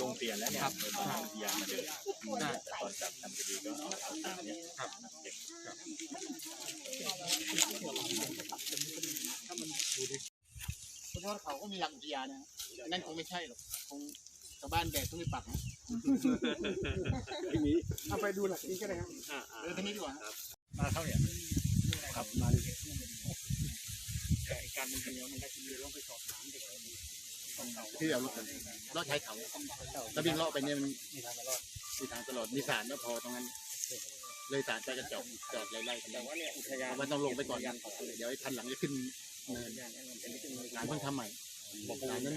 ลงเปลี่ยนแล้วเนี่ยตอนทำยามาเดินตอนจับทำคดีก็เอาเอาตามเนี้ยครับ เด็กเพราะว่าเขาก็มีหลักอุทยานนะอันนั่นคงไม่ใช่หรอกคงชาวบ้านแบกต้องมีปักนะเอาไปดูหลักนี้ก็ได้ครับอ่าอ่าเออทีนี้ดีกว่ามาเข้าเนี่ยครับมาเลยแต่การมันเป็นยังมันได้ที่มีลงไปสอบถามเด็ก ที่เราลุกกันลอดชายเขาถ้าวิ่งเลาะไปเนี่ยมันมีทางตลอดมีทางตลอดมีสารก็พอตรงนั้น เลยสารไปกระจอกจอดไล่ๆกันแต่ว่าเนี่ยอุทยานมันต้องลงไปก่อนเดี๋ยวไอ้คันหลังจะขึ้นเนินหลานเพิ่งทำใหม่หลานนั้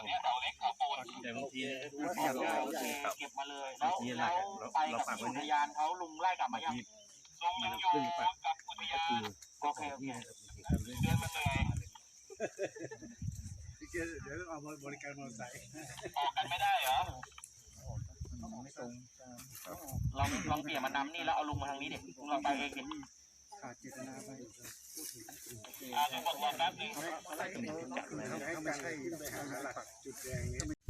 นแต่บางทีเก็บมาเลยแล้วแล้วไปกับที่อุทยานเขาลุงไล่กลับมายังลุงยังอยู่กับอุทยานโอเคโอเคเดือนมันเหนื่อยเดี๋ยวเอาบริการมอเตอร์ไซค์ออกกันไม่ได้เหรอลองลองเปลี่ยนมานำนี่แล้วเอาลุงมาทางนี้ดิลุงลองไปเองดิขาดเจตนาไป อ่าเดี๋ยวบอกว่าแป๊บนึง ไม่ใช่ไปหาหลักจุดแดงนี้